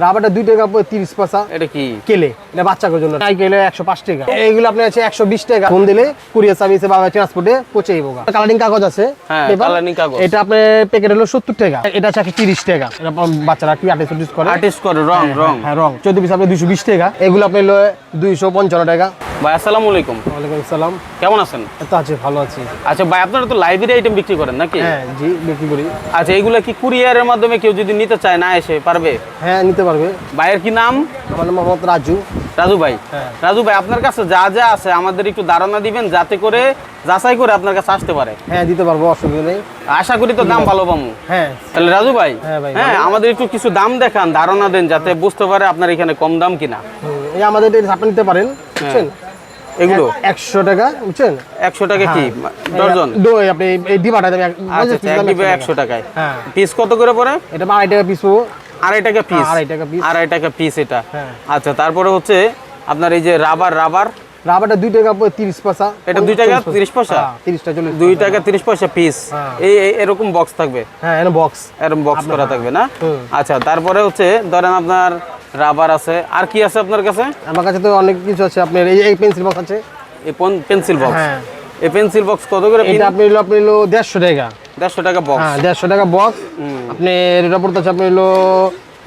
রাবারটা দুই টাকা তিরিশ পয়সা। এটা কি? কেলে? এটা বাচ্চাদের জন্য। সাইকেলে একশো পাঁচ টাকা। এইগুলো আপনার আছে একশো বিশ টাকা। ফোন দিলে কুরিয়ার সার্ভিসে বা ট্রান্সপোর্টে পৌঁছে যাব কালারিং কাগজ আছে। হ্যাঁ। এটা আপনার প্যাকেট হলো সত্তর টাকা। এটা আছে তিরিশ টাকা। এটা বাচ্চারা কি আর্টিস্ট করে? আর্টিস্ট করে রং রং। হ্যাঁ রং। চোদ্দ পিস আপনার দুইশো বিশ টাকা। এগুলো আপনার দুইশো পঞ্চান্ন টাকা। ভাই আসসালামু আলাইকুম। ওয়ালাইকুম আসসালাম। কেমন আছেন? তো আছে ভালো আছি। আচ্ছা ভাই আপনারা তো লাইব্রেরি আইটেম বিক্রি করেন নাকি? হ্যাঁ জি বিক্রি করি। আচ্ছা এগুলো কি কুরিয়ারের মাধ্যমে কেউ যদি নিতে চায় না এসে পারবে? হ্যাঁ নিতে পারবে। ভাইয়ের কি নাম? আমার নাম মোহাম্মদ রাজু। রাজু ভাই। হ্যাঁ। রাজু ভাই আপনার কাছে যা যা আছে আমাদের একটু ধারণা দিবেন যাতে করে যাচাই করে আপনার কাছে আসতে পারে। হ্যাঁ দিতে পারব অসুবিধা নেই। আশা করি তো দাম ভালো পাবো। হ্যাঁ। তাহলে রাজু ভাই হ্যাঁ ভাই, হ্যাঁ আমাদের একটু কিছু দাম দেখান ধারণা দেন যাতে বুঝতে পারে আপনার এখানে কম দাম কিনা। এই আমাদের এটা আপনি নিতে পারেন বুঝছেন? এগুলো? একশো টাকা বুঝছেন? একশো টাকা কি? ডর্জন দো আপনি এই ডিবাটা দেবেন আচ্ছা বুঝেছেন, আচ্ছা, এক দাম 100 টাকায়। হ্যাঁ। পিস কত করে পড়ে? এটা টাকা পিস আড়াই টাকা পিস আড়াই টাকা piece। আড়াই টাকা পিস এটা। হ্যাঁ। আচ্ছা তারপরে হচ্ছে আপনার এই যে রাবার রাবার? রাবারটা দুই টাকা তিরিশ পয়সা। এটা দুই টাকা তিরিশ পয়সা? হ্যাঁ, তিরিশটা চল্লিশ দুই টাকা তিরিশ পয়সা পিস হ্যাঁ। এই এরকম বক্স থাকবে? হ্যাঁ এখানে বক্স এরকম বক্স করা থাকবে না? আচ্ছা তারপরে হচ্ছে ধরেন আপনার রাবার আছে। আর কি আছে আপনার কাছে? আমার কাছে তো অনেক কিছু আছে। আপনার এই এই পেন্সিল বক্স আছে। এই পেন্সিল বক্স হ্যাঁ। এই পেন্সিল বক্স কত করে এটা আপনি হলো আপনি হলো দেড়শো টাকা। দেড়শো টাকা বক্স হ্যাঁ দেড়শো টাকা বক্স আপনি এটা পড়তেছে আপনি হলো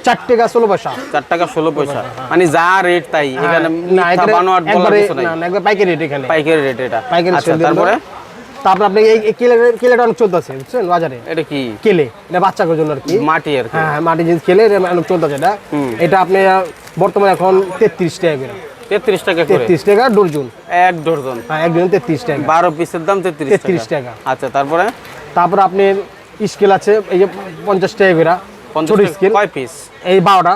চার টাকা ষোলো পয়সা। চার টাকা ষোলো পয়সা। মানে যা রেট তাই। এখানে না মিথ্যা এখানে বানোয়াট বলার একবারে কিছু নাই। না, একবার পাইকারি রেট এখানে। পাইকারি রেট এটা। পাইকারি আচ্ছা তারপরে। তারপর আপনি এই কেলে কেলেটা অনেক চলতেছে বুঝছেন? বাজারে। এটা কি? কেলে। এটা বাচ্চাদের জন্য আর কি। মাটি আর কি? হ্যাঁ হ্যাঁ মাটি জিনিস খেলে এটা অনেক চলতেছে এটা। এটা আপনি বর্তমানে এখন তেত্রিশ টাকা করে। তেত্রিশ টাকা করে? তেত্রিশ টাকা ডর্জন এক ডজন হ্যাঁ একজন তেত্রিশ টাকা। বারো পিসের দাম তেত্রিশ 33 টাকা। আচ্ছা তারপরে? তারপর আপনার স্কেল আছে এই যে পঞ্চাশ টাকা করে। পঞ্চাশ ছোট টাকা- স্কেল। কয় পিস এই বারোটা।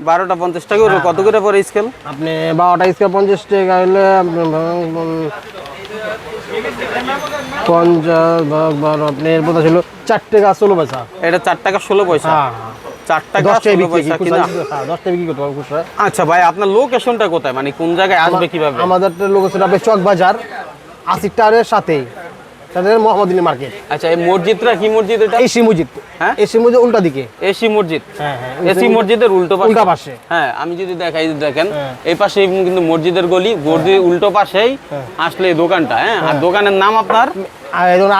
বারোটা পঞ্চাশ টাকা কত করে পরে স্কেল? আপনি বারোটা স্কেল পঞ্চাশ টাকা হলে পঞ্চাশ ভাগ বারো আপনি এর কথা ছিল চার টাকা ষোলো পয়সা। এটা চার টাকা ষোলো পয়সা। হ্যাঁ চার টাকা দশ টাকা ষোলো পয়সা কিনা? হ্যাঁ দশ টাকা খুচরা। আচ্ছা ভাই আপনার লোকেশনটা কোথায়? মানে কোন জায়গায় আসবে কীভাবে? আমাদের লোকেশন আপনি চক বাজার আশিক টাওয়ারের সাথেই। তাদের মোহাম্মদিনী মার্কেট আচ্ছা এই মসজিদটা কি মসজিদ এটা? এসি মসজিদ। হ্যাঁ? এসি মসজিদ উল্টা দিকে। এসি মসজিদ। হ্যাঁ হ্যাঁ এসি মসজিদের উল্টো পাশে। উল্টা পাশে। হ্যাঁ আমি যদি দেখাই দেখেন হ্যাঁ। এই পাশে কিন্তু মসজিদের গলি গলির উল্টো পাশেই আসলে এই দোকানটা হ্যাঁ? আর দোকানের নাম আপনার?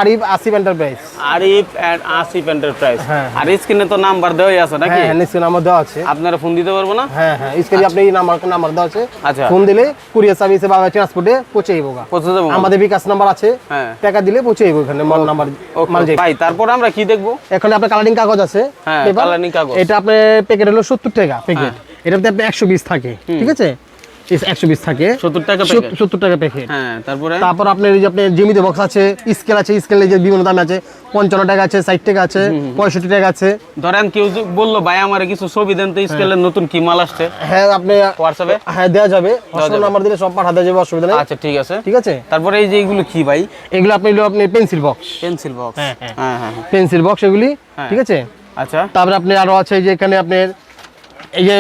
Arif Asif enterprise Arif and Asif enterprise হ্যাঁ। আর স্ক্রিনে তো নাম্বার দেওয়াই আছে নাকি? হ্যাঁ হ্যাঁ নাম্বার দেওয়া আছে। আপনারা ফোন দিতে পারব না? হ্যাঁ হ্যাঁ স্ক্রিনে আপনি নাম্বার নাম্বার দেওয়া আছে। আচ্ছা। ফোন দিলে কুরিয়ার সার্ভিসে বা ট্রান্সপোর্টে পৌঁছে যাব পৌঁছে দেবো আমাদের বিকাশ নাম্বার আছে। হ্যাঁ। টাকা দিলে পৌঁছে যাব এখানে মাল নাম্বার ওকে, মাল যাই ভাই তারপর আমরা কি দেখব? এখানে আপনার কালারিং কাগজ আছে। হ্যাঁ। কাগজ। এটা আপনার প্যাকেট হলো সত্তর টাকা প্যাকেট এটাতে আপনার একশো বিশ থাকে ঠিক আছে? একশো বিশ থাকে। সত্তর টাকা সত্তর টাকা প্যাকেট হ্যাঁ তারপরে? তারপর আপনার এই যে আপনার জমিতে বক্স আছে স্কেল আছে স্কেলে যে বিভিন্ন দাম আছে পঞ্চান্ন টাকা আছে ষাট টাকা আছে পঁয়ষট্টি টাকা আছে। ধরেন কেউ বলল ভাই আমার কিছু ছবি দেন তো স্কেলের নতুন কি মাল আসছে? হ্যাঁ আপনি হোয়াটসঅ্যাপে হ্যাঁ দেওয়া যাবে। হোয়াটসঅ্যাপ নাম্বার দিলে সব পাঠা দেওয়া যাবে অসুবিধা নেই। আচ্ছা ঠিক আছে। ঠিক আছে? তারপরে এই যে এগুলো কি ভাই? এগুলো আপনি আপনি পেন্সিল বক্স পেন্সিল বক্স হ্যাঁ, হ্যাঁ। পেন্সিল বক্স এগুলি হ্যাঁ। ঠিক আছে? আচ্ছা। তারপরে আপনি আরও আছে যে এখানে আপনার এই যে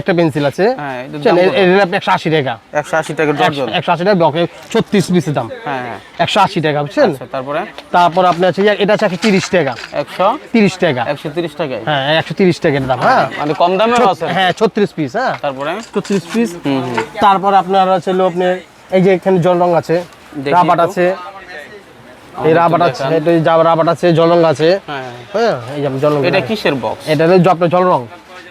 একটা পেন্সিল আছে। হ্যাঁ আপনি একশো আশি টাকা। একশো আশি টাকা ডজন একশো আশি টাকা বকে ছত্রিশ পিসের দাম। হ্যাঁ হ্যাঁ। একশো আশি টাকা বুঝছেন? আচ্ছা তারপরে? তারপর আপনি আছে এটা আছে একশো তিরিশ টাকা। একশো? তিরিশ টাকা। একশো তিরিশ টাকায়? হ্যাঁ একশো তিরিশ টাকা দাম হ্যাঁ। মানে কম দামের আছে? হ্যাঁ ছত্রিশ পিস হ্যাঁ। তারপরে? ছত্রিশ পিস তারপর আপনার আছে আপনার এই যে এখানে জল রং আছে রাবাট আছে। এই রাবাট আছে এটা রাবাট আছে জল রং আছে। হ্যাঁ এই যে জল রং এটা কিসের বক্স এটা হলো আপনার জল রং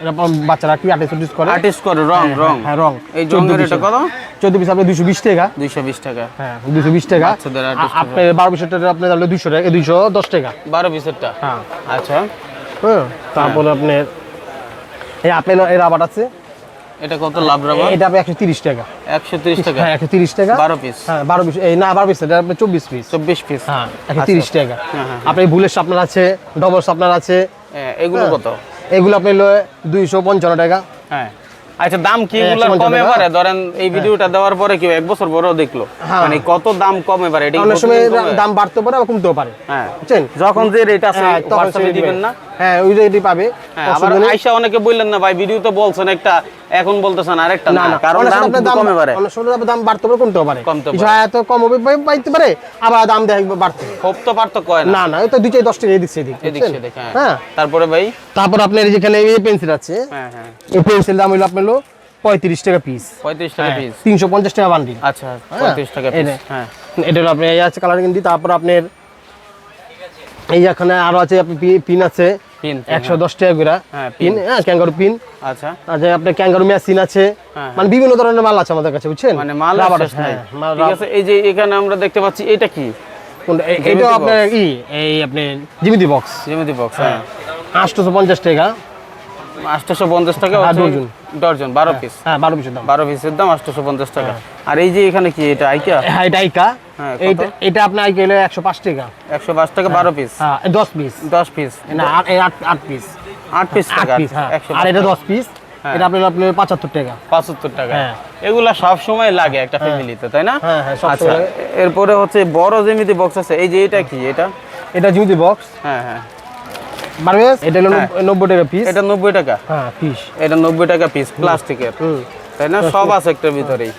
এটা বাচ্চারা কি আর্টিস্ট করে? আর্টিস্ট করে রং রং। হ্যাঁ রং। এই রঙের এটা কত? চোদ্দ পিস আপনি দুশো বিশ টাকা। দুইশো বিশ টাকা। হ্যাঁ দুশো বিশ টাকা। বাচ্চাদের artist আ- আপনার বারো পিসের আপনি তাহলে দুশো টাকা দুশো দশ টাকা। বারো পিসেরটা হ্যাঁ। আচ্ছা। হ্যাঁ তারপরে আপনার এই আপেল এই রাবাট আছে। এটা কত লাভ রাবার? এটা আপনি একশো তিরিশ টাকা। একশো তিরিশ টাকা? হ্যাঁ একশো তিরিশ টাকা। বারো পিস হ্যাঁ বারো পিস এই না বারো পিস এটা আপনার চব্বিশ পিস চব্বিশ পিস হ্যাঁ একশো তিরিশ টাকা। হ্যাঁ, হ্যাঁ। আপনার বুলেট আপনার আছে ডবল আপনার আছে। এগুলো কত? এগুলো আপনি লয়ে দুইশো পঞ্চান্ন টাকা। হ্যাঁ। আচ্ছা দাম কি গুলো কমে পারে? ধরেন এই ভিডিওটা দেওয়ার পরে কি এক বছর পরেও দেখল। হ্যাঁ। মানে কত দাম কমে পারে? অনেক সময় দাম বাড়তে পারে বা কমতেও পারে। হ্যাঁ। বুঝছেন? যখন যে রেট আছে হ্যাঁ, তখন হোয়াটসঅ্যাপে দিবেন না? হ্যাঁ ওই রেটই পাবে। হ্যাঁ, আবার আইসা অনেকে বললেন না ভাই ভিডিও তো বলছেন একটা এখন বলতেছেন আরেকটা না কারণ দাম আপনার কমে পারে অনেক সময় দাম বাড়তে পারে কমতে কিছু পারে। কম হবে পারে আবার দাম বাড়তে খুব তো পার্থক্য হয় না? না তো দুই চার দশ টাকা এদিক এদিক হ্যাঁ। হ্যাঁ। তারপরে ভাই? তারপর আপনার যেখানে এই পেন্সিল আছে হ্যাঁ হ্যাঁ। এই পেন্সিল দাম হলো আপনার হলো পঁয়ত্রিশ টাকা পিস পঁয়ত্রিশ টাকা পিস তিনশো পঞ্চাশ টাকা বান্ডিল আচ্ছা পঁয়ত্রিশ টাকা পিস হ্যাঁ। এটা হলো আপনার এই আছে কালার কিন্তু তারপর আপনার এই এখানে আরও আছে আপনি পিন আছে। একশো দশ টাকা করে। হ্যাঁ, পিন হ্যাঁ ক্যাঙ্গারু পিন। আচ্ছা। আপনার ক্যাঙ্গারু মেশিন আছে। হ্যাঁ, মানে বিভিন্ন ধরনের মাল আছে আমাদের কাছে বুঝছেন? মানে মাল আছে, হ্যাঁ, ঠিক আছে এই যে এখানে আমরা দেখতে পাচ্ছি এটা কি? কোনটা? এ- জ্যামিতি এটাও box। আপনার ই এই আপনার জিমিতি বক্স জ্যামিতি বক্স হ্যাঁ। আটশোশো পঞ্চাশ টাকা। আটশোশো পঞ্চাশ টাকা হ্যাঁ, ডজন। ডজন বারো পিস হ্যাঁ বারো পিসের দাম। বারো পিসের দাম আটশোশো পঞ্চাশ টাকা আর এই যে এখানে কি এটা আইকা হ্যাঁ এটা আইকা হ্যাঁ, এটা আপনার আইকা হলো একশো পাঁচ টাকা। একশো পাঁচ টাকা বারো পিস হ্যাঁ দশ পিস দশ পিস না আট পিস আট পিস টাকা? হ্যাঁ। একশো আর এটা দশ পিস হ্যাঁ। এটা আপনার আপনার পঁচাত্তর টাকা। পঁচাত্তর টাকা। হ্যাঁ। এগুলা সব সময় লাগে একটা ফ্যামিলিতে তাই না? হ্যাঁ, হ্যাঁ, আচ্ছা এরপরে হচ্ছে বড় জ্যামিতি বক্স আছে। এই যে এটা কি? এটা? এটা জিমিতি বক্স হ্যাঁ হ্যাঁ। বারবে এটা হলো হ্যাঁ। নব্বই- নব্বই টাকা পিস এটা নব্বই টাকা। হ্যাঁ পিস এটা নব্বই টাকা পিস প্লাস্টিকের তাই না? সব আছে একটার ভিতরেই।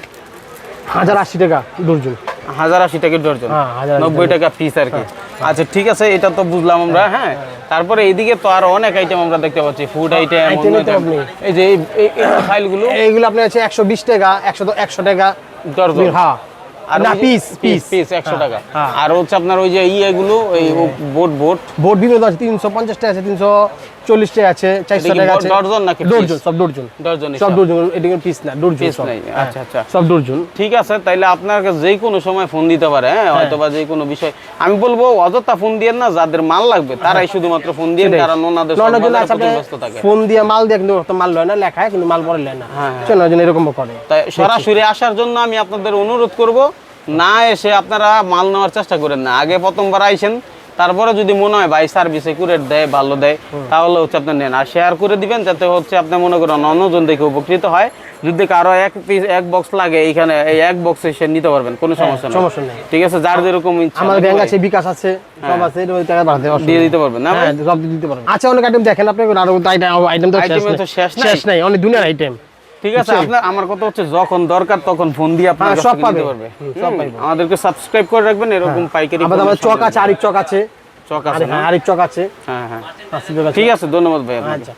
হাজার আশি টাকা ডর্জন। হাজার আশি টাকা ডর্জন। হ্যাঁ, নব্বই টাকা। পিস আর কি। আচ্ছা ঠিক আছে এটা তো বুঝলাম আমরা হ্যাঁ তারপরে এইদিকে তো আরও অনেক আইটেম আমরা দেখতে পাচ্ছি ফুড আইটেম এই যে এই- এই ফাইলগুলো এইগুলো আপনার আছে একশো বিশ টাকা একশো একশো টাকা ডর্জন। হ্যাঁ। আর না পিস পিস পিস 100 টাকা। হ্যাঁ। আর হচ্ছে আপনার ওই যে ইয়েগুলো এই বোট বোট। বোট বিলো আছে 350 টাকা আছে 300 আছে চারশো টাকা আছে। ডর্জন নাকি ডর্জন সব ডর্জন। ডর্জন সব ডর্জন পিস না ডর্জন পিস নাই আচ্ছা আচ্ছা। সব ডর্জন। ঠিক আছে তাইলে যে কোনো সময় ফোন দিতে পারে হ্যাঁ, হ্যাঁ। হয়তো বা যে কোনো বিষয়। আমি বলব অযথা ফোন দিয়ে না যাদের মাল লাগবে হ্যাঁ। তারাই শুধুমাত্র ফোন দিয়ে কারণ ব্যস্ত থাকে। ফোন দিয়ে মাল দিয়ে কিন্তু মাল লয় না লেখায় কিন্তু মাল পরে লয় না। হ্যাঁ এরকম করে। তাই সরাসরি আসার জন্য আমি আপনাদের অনুরোধ করব না এসে আপনারা মাল নেওয়ার চেষ্টা করেন না। আগে প্রথমবার আইসেন তারপরে যদি মনে হয় ভাই সার্ভিস একুরেট দেয় ভালো দেয় তাহলে হচ্ছে আপনি নেন। আর শেয়ার করে দিবেন যাতে হচ্ছে আপনি মনে করেন অন্যজন দেখে উপকৃত হয়। যদি কারও এক পিস এক বক্স লাগে এইখানে এই এক বক্স এসে নিতে পারবেন কোনো সমস্যা নেই। সমস্যা নেই। ঠিক আছে? যার যেরকম ইচ্ছা আমার ব্যাংক আছে বিকাশ আছে সব আছে এটা ওই টাকা বাড়াতে দিয়ে দিতে পারবেন না হ্যাঁ সব দিতে পারবেন। আচ্ছা অনেক আইটেম দেখেন আপনি আরও আইটেম তো Item তো। শেষ নাই? অনেক দুনিয়ার আইটেম ঠিক আছে আপনার আমার কথা হচ্ছে যখন দরকার তখন ফোন দিয়ে আপনারা হ্যাঁ, সব পাবে। সব পাবে আমাদেরকে সাবস্ক্রাইব করে রাখবেন এরকম পাইকারি আমাদের আমাদের চক আছে আরেক চক আছে চক আছে হ্যাঁ। আরেক চক আছে হ্যাঁ হ্যাঁ। ঠিক আছে ধন্যবাদ ভাই আচ্ছা।